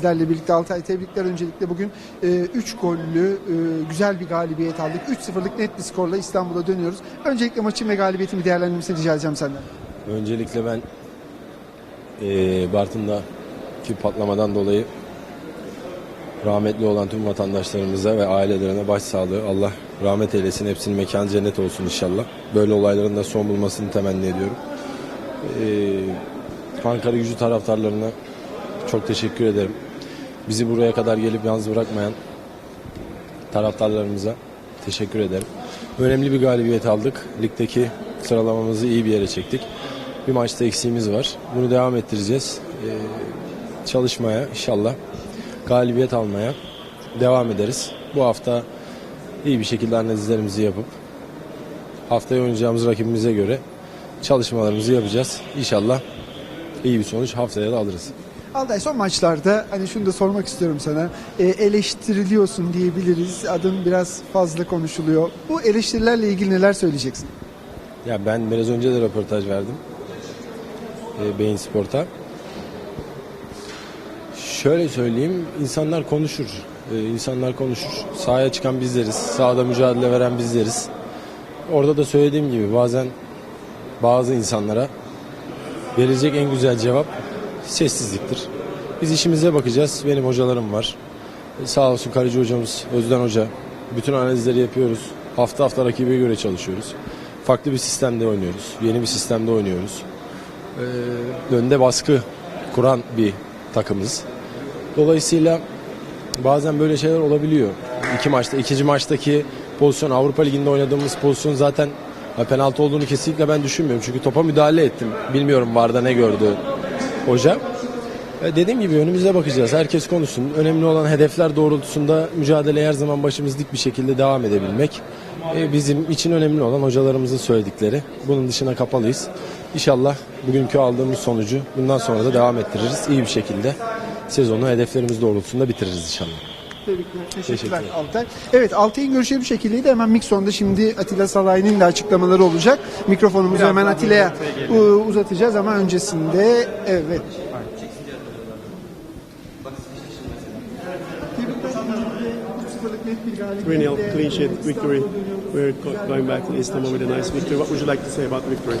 sizlerle birlikte. Altay tebrikler öncelikle bugün 3 gollü e, güzel bir galibiyet aldık. 3-0'lık net bir skorla İstanbul'a dönüyoruz. Öncelikle maçın ve galibiyetimi değerlendirmesini rica edeceğim senden. Öncelikle ben eee Bartın'daki patlamadan dolayı rahmetli olan tüm vatandaşlarımıza ve ailelerine başsağlığı Allah rahmet eylesin. Hepsinin mekanı cennet olsun inşallah. Böyle olayların da son bulmasını temenni ediyorum. Eee Ankara gücü taraftarlarına çok teşekkür ederim. Bizi buraya kadar gelip yalnız bırakmayan taraftarlarımıza teşekkür ederim. Önemli bir galibiyet aldık. Ligdeki sıralamamızı iyi bir yere çektik. Bir maçta eksiğimiz var. Bunu devam ettireceğiz. Ee, çalışmaya inşallah galibiyet almaya devam ederiz. Bu hafta iyi bir şekilde analizlerimizi yapıp haftaya oynayacağımız rakibimize göre çalışmalarımızı yapacağız. İnşallah iyi bir sonuç haftaya da alırız. Altay son maçlarda hani şunu da sormak istiyorum sana. E, eleştiriliyorsun diyebiliriz. Adın biraz fazla konuşuluyor. Bu eleştirilerle ilgili neler söyleyeceksin? Ya ben biraz önce de röportaj verdim. E, Beyin Sport'a. Şöyle söyleyeyim, insanlar konuşur. E, insanlar konuşur. Sahaya çıkan bizleriz. Sahada mücadele veren bizleriz. Orada da söylediğim gibi bazen bazı insanlara verilecek en güzel cevap sessizliktir. Biz işimize bakacağız. Benim hocalarım var. E, Sağ olsun kaleci hocamız Özden Hoca. Bütün analizleri yapıyoruz. Hafta hafta rakibe göre çalışıyoruz. Farklı bir sistemde oynuyoruz. Yeni bir sistemde oynuyoruz. Ee, önde baskı kuran bir takımız. Dolayısıyla bazen böyle şeyler olabiliyor. İki maçta, ikinci maçtaki pozisyon Avrupa Ligi'nde oynadığımız pozisyon zaten penaltı olduğunu kesinlikle ben düşünmüyorum. Çünkü topa müdahale ettim. Bilmiyorum Varda ne gördü hoca. E, Dediğim gibi önümüze bakacağız. Herkes konuşsun. Önemli olan hedefler doğrultusunda mücadele her zaman başımız dik bir şekilde devam edebilmek. E, Bizim için önemli olan hocalarımızın söyledikleri. Bunun dışına kapalıyız. İnşallah bugünkü aldığımız sonucu bundan sonra da devam ettiririz. İyi bir şekilde sezonu hedeflerimiz doğrultusunda bitiririz inşallah. Tebrikler. Teşekkürler. Altay. Evet Altay'ın görüşleri bu şekildeydi. Hemen Mikson'da şimdi Atilla Salay'ın da açıklamaları olacak. Mikrofonumuzu hemen Atilla'ya e, uzatacağız ama öncesinde evet. Three 0 clean sheet victory. We're go- going back to Istanbul with a nice victory. What would you like to say about victory?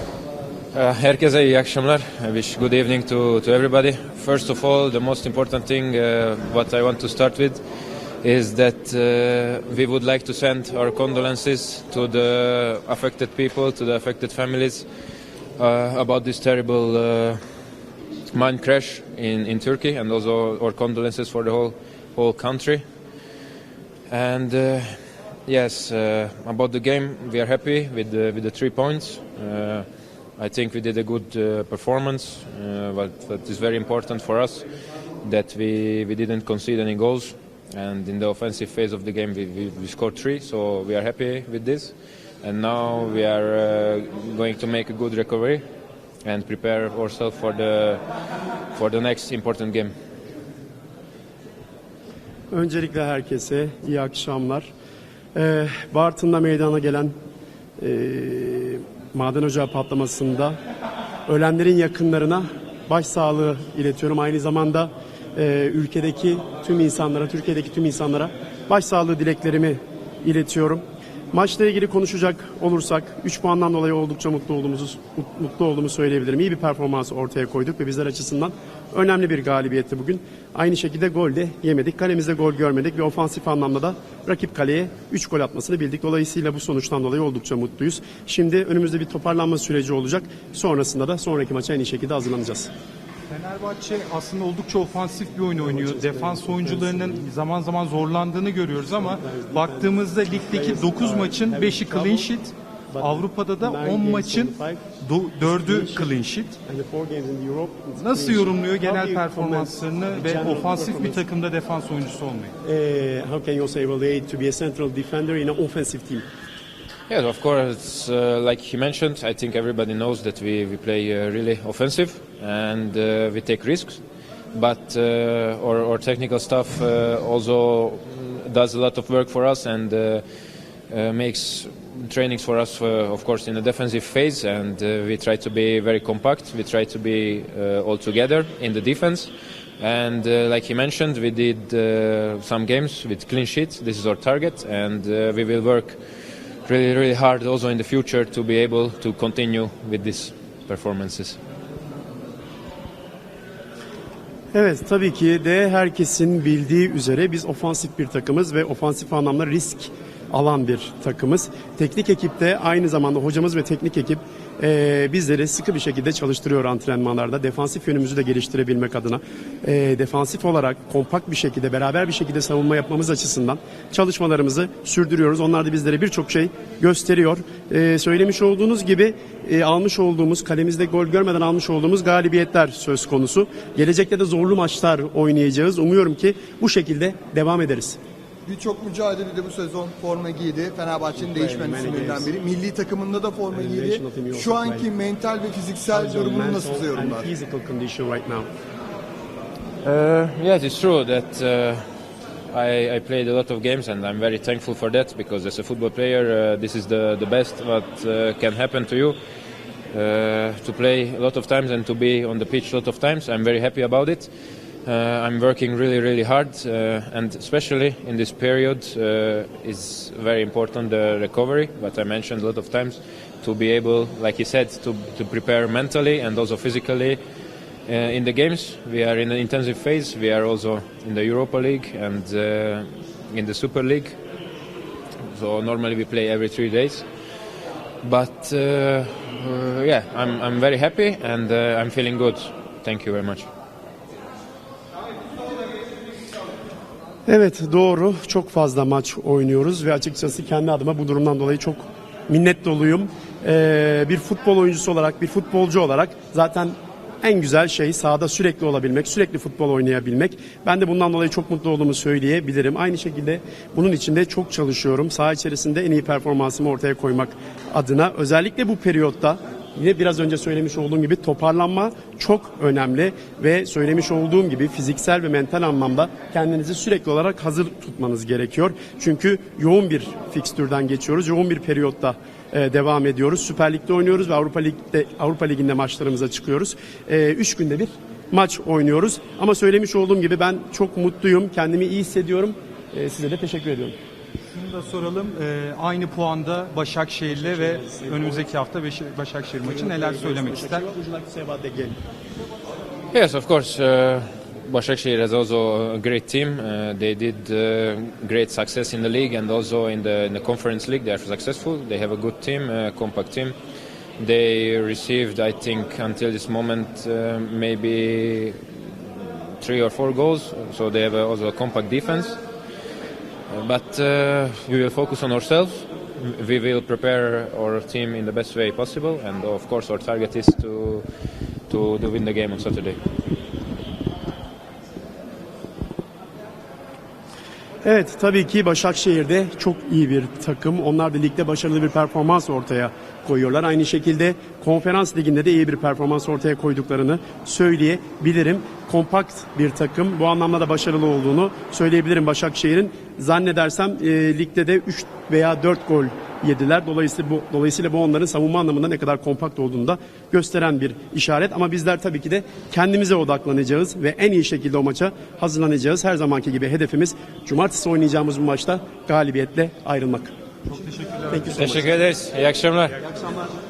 Uh, Herkese iyi akşamlar. I wish good evening to, to everybody. First of all, the most important thing uh, what I want to start with is that uh, we would like to send our condolences to the affected people, to the affected families uh, about this terrible uh, mine crash in, in Turkey and also our condolences for the whole, whole country. And uh, yes, uh, about the game, we are happy with the, with the three points. Uh, I think we did a good performance, but that is very important for us that we, we didn't concede any goals. And in the offensive phase of the game, we, we, we scored three, so we are happy with this. And now we are uh, going to make a good recovery and prepare ourselves for the, for the next important game. Öncelikle herkese iyi akşamlar. Ee, Bartın'da meydana gelen ee, maden ocağı patlamasında ölenlerin yakınlarına başsağlığı iletiyorum. Aynı zamanda ee, ülkedeki tüm insanlara, Türkiye'deki tüm insanlara başsağlığı dileklerimi iletiyorum. Maçla ilgili konuşacak olursak 3 puandan dolayı oldukça mutlu olduğumuzu mutlu olduğumu söyleyebilirim. İyi bir performans ortaya koyduk ve bizler açısından önemli bir galibiyetti bugün. Aynı şekilde gol de yemedik. Kalemizde gol görmedik ve ofansif anlamda da rakip kaleye 3 gol atmasını bildik. Dolayısıyla bu sonuçtan dolayı oldukça mutluyuz. Şimdi önümüzde bir toparlanma süreci olacak. Sonrasında da sonraki maça en iyi şekilde hazırlanacağız. Fenerbahçe aslında oldukça ofansif bir oyun oynuyor. Defans oyuncularının zaman zaman zorlandığını görüyoruz ama baktığımızda ligdeki 9 maçın 5'i clean sheet. Avrupa'da da 10 maçın 4'ü clean sheet. Nasıl yorumluyor genel performanslarını ve ofansif bir takımda defans oyuncusu olmayı? Uh, how can you say relate to be a central defender in an offensive team? Yes, of course. Uh, like he mentioned, I think everybody knows that we, we play uh, really offensive and uh, we take risks. But uh, our, our technical staff uh, also does a lot of work for us and uh, makes trainings for us, of course, in the defensive phase. And we try to be very compact. We try to be all together in the defense. And like he mentioned, we did some games with clean sheets. This is our target, and we will work really, really hard also in the future to be able to continue with these performances. Evet tabii ki de herkesin bildiği üzere biz ofansif bir takımız ve ofansif anlamda risk alan bir takımız. Teknik ekipte aynı zamanda hocamız ve teknik ekip eee, bizleri sıkı bir şekilde çalıştırıyor antrenmanlarda. Defansif yönümüzü de geliştirebilmek adına. Eee, defansif olarak kompakt bir şekilde beraber bir şekilde savunma yapmamız açısından çalışmalarımızı sürdürüyoruz. Onlar da bizlere birçok şey gösteriyor. Eee, söylemiş olduğunuz gibi e, almış olduğumuz kalemizde gol görmeden almış olduğumuz galibiyetler söz konusu. Gelecekte de zorlu maçlar oynayacağız. Umuyorum ki bu şekilde devam ederiz. Birçok mücadelede bu sezon forma giydi. Fenerbahçe'nin değişmeyen isimlerinden biri. Milli takımında da forma giydi. Şu anki mental ve fiziksel durumunu nasıl Mental yorumlar? and physical condition right now. Uh, yes, it's true that uh, I, I played a lot of games, and I'm very thankful for that because as a football player, uh, this is the, the best what uh, can happen to you. Uh, to play a lot of times and to be on the pitch a lot of times. I'm very happy about it. Uh, I'm working really, really hard, uh, and especially in this period, uh, is very important the recovery. But I mentioned a lot of times to be able, like he said, to, to prepare mentally and also physically uh, in the games. We are in an intensive phase. We are also in the Europa League and uh, in the Super League. So normally we play every three days. But uh, yeah, I'm, I'm very happy and I'm feeling good. Thank you very much. Evet doğru çok fazla maç oynuyoruz ve açıkçası kendi adıma bu durumdan dolayı çok minnet doluyum. Ee, bir futbol oyuncusu olarak bir futbolcu olarak zaten en güzel şey sahada sürekli olabilmek, sürekli futbol oynayabilmek. Ben de bundan dolayı çok mutlu olduğumu söyleyebilirim. Aynı şekilde bunun için de çok çalışıyorum. Saha içerisinde en iyi performansımı ortaya koymak adına. Özellikle bu periyotta Yine biraz önce söylemiş olduğum gibi toparlanma çok önemli ve söylemiş olduğum gibi fiziksel ve mental anlamda kendinizi sürekli olarak hazır tutmanız gerekiyor. Çünkü yoğun bir fikstürden geçiyoruz. Yoğun bir periyotta e, devam ediyoruz. Süper Lig'de oynuyoruz ve Avrupa Lig'de Avrupa Ligi'nde maçlarımıza çıkıyoruz. E, üç günde bir maç oynuyoruz. Ama söylemiş olduğum gibi ben çok mutluyum. Kendimi iyi hissediyorum. E, size de teşekkür ediyorum. Şunu da soralım. Ee, aynı puanda Başakşehir'le ve önümüzdeki hafta Beş- Başakşehir maçı neler söylemek ister? Yes, of course. Uh, Başakşehir has also a great team. Uh, they did uh, great success in the league and also in the, in the conference league. They are successful. They have a good team, a compact team. They received, I think, until this moment, uh, maybe three or four goals. So they have a, also a compact defense. But uh, we will focus on ourselves. We will prepare our team in the best way possible, and of course, our target is to to, to win the game on Saturday. Evet tabii ki Başakşehir'de çok iyi bir takım. Onlar da ligde başarılı bir performans ortaya koyuyorlar. Aynı şekilde konferans liginde de iyi bir performans ortaya koyduklarını söyleyebilirim. Kompakt bir takım. Bu anlamda da başarılı olduğunu söyleyebilirim Başakşehir'in. Zannedersem e, ligde de 3 veya 4 gol yediler. Dolayısıyla bu, dolayısıyla bu onların savunma anlamında ne kadar kompakt olduğunu da gösteren bir işaret. Ama bizler tabii ki de kendimize odaklanacağız ve en iyi şekilde o maça hazırlanacağız. Her zamanki gibi hedefimiz cumartesi oynayacağımız bu maçta galibiyetle ayrılmak. Çok teşekkürler. So. Teşekkür ederiz. İyi akşamlar. İyi akşamlar.